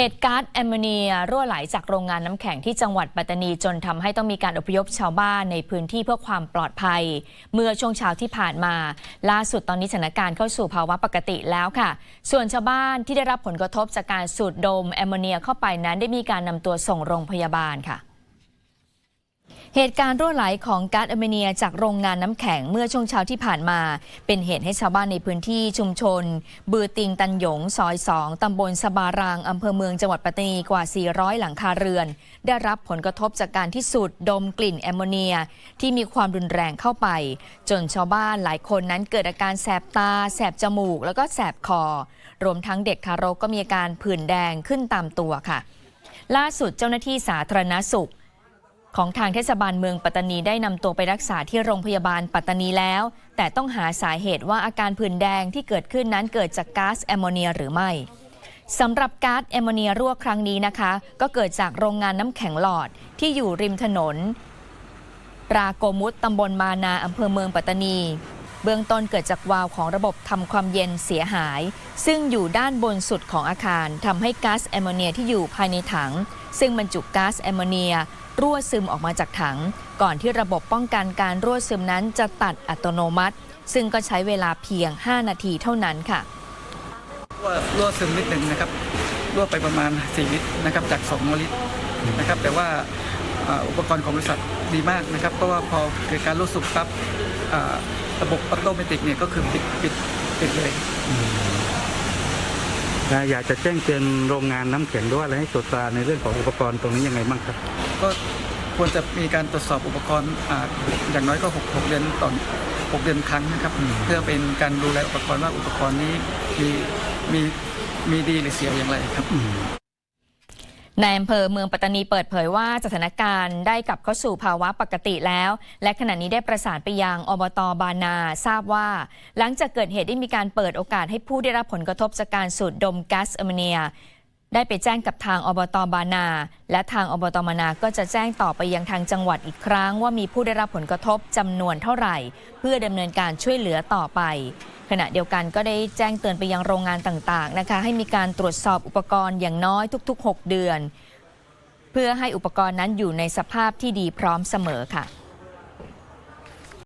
เหตุก๊าซแอมโมเนียรั่วไหลจากโรงงานน้ำแข็งที่จังหวัดปัตตานีจนทำให้ต้องมีการอพยพชาวบ้านในพื้นที่เพื่อความปลอดภัย เมื่อช่วงเช้าที่ผ่านมา ล่าสุดตอนนี้สถานการณ์เข้าสู่ภาวะปกติแล้วค่ะ ส่วนชาวบ้านที่ได้รับผลกระทบจากการสูดดมแอมโมเนียเข้าไปนั้นได้มีการนำตัวส่งโรงพยาบาลค่ะ เหตุการณ์รั่วไหลของก๊าซแอมโมเนียจากโรงงานน้ำแข็งเมื่อช่วงเช้าที่ผ่านมา เป็นเหตุให้ชาวบ้านในพื้นที่ชุมชน บือติงตันหยงซอย2ตำบลสบารางอำเภอเมืองจังหวัดปัตตานีกว่า 400 หลังคาเรือน ได้รับผลกระทบจากการที่สูดดมกลิ่นแอมโมเนีย ที่มีความรุนแรงเข้าไป จนชาวบ้านหลายคนนั้นเกิดอาการแสบตา แสบจมูก แล้วก็แสบคอ รวมทั้งเด็กทารกก็มีอาการผื่นแดงขึ้นตามตัวค่ะ ล่าสุดเจ้าหน้าที่สาธารณสุข ของทางเทศบาลเมืองปัตตานีได้นำตัวไปรักษาที่โรงพยาบาลปัตตานีแล้ว แต่ต้องหาสาเหตุว่าอาการผื่นแดงที่เกิดขึ้นนั้นเกิดจากก๊าซแอมโมเนียหรือไม่สำหรับก๊าซแอมโมเนียรั่วครั้งนี้นะคะ ก็เกิดจากโรงงานน้ำแข็งหลอดที่อยู่ริมถนนปราโกมุตตำบลมานาอำเภอเมืองปัตตานี เบื้องต้นเกิดจากวาล์วของระบบทำความเย็นเสียหาย ซึ่งอยู่ด้านบนสุดของอาคารทำให้ก๊าซแอมโมเนียที่อยู่ภายในถัง ซึ่งบรรจุก๊าซแอมโมเนีย รั่วซึมออกมาจากถัง ก่อนที่ระบบป้องกันการรั่วซึมนั้นจะตัดอัตโนมัติ ซึ่งก็ใช้เวลาเพียง 5 นาทีเท่านั้นค่ะรั่วรั่วซึมนิดหนึ่งนะครับรั่วไปประมาณ 4 ลิตรนะครับจาก 2 ลิตรนะครับแต่ว่า อ่าอุปกรณ์ของบริษัทดีมากนะครับ เพราะว่าพอเกิดการรั่วซึมปั๊บอ่าระบบออโตเมติกเนี่ยก็คือปิดปิดปิดเลยนะอยากจะแจ้งเตือนโรงงานน้ำแข็งด้วยอะไรให้ตรวจตราในเรื่องของอุปกรณ์ตรงนี้ยังไงบ้างครับ ก็ควรจะมีการตรวจสอบอุปกรณ์อ่าอย่างน้อยก็6 6เดือนต่อ6เดือนครั้งนะครับ เพื่อเป็นการดูแลอุปกรณ์ว่าอุปกรณ์นี้มีมีมีดีหรือเสียอย่างไรครับ ในอำเภอเมืองปัตตานีเปิดเผยว่าสถานการณ์ได้กลับเข้าสู่ภาวะปกติแล้ว และขณะนี้ได้ประสานไปยังอบตบานาทราบว่า หลังจากเกิดเหตุได้มีการเปิดโอกาสให้ผู้ได้รับผลกระทบจากการสูดดมก๊าซอมโมเนีย ได้ไปแจ้งกับทางอบตบานา และทางอบตมานาก็จะแจ้งต่อไปยังทางจังหวัดอีกครั้ง ว่ามีผู้ได้รับผลกระทบจำนวนเท่าไหร่ เพื่อดำเนินการช่วยเหลือต่อไป ขณะเดียวกันก็ได้แจ้งเตือนไปยังโรงงานต่างๆนะคะ ให้มีการตรวจสอบอุปกรณ์อย่างน้อยทุก ๆ 6 เดือน เพื่อให้อุปกรณ์นั้นอยู่ในสภาพที่ดีพร้อมเสมอค่ะ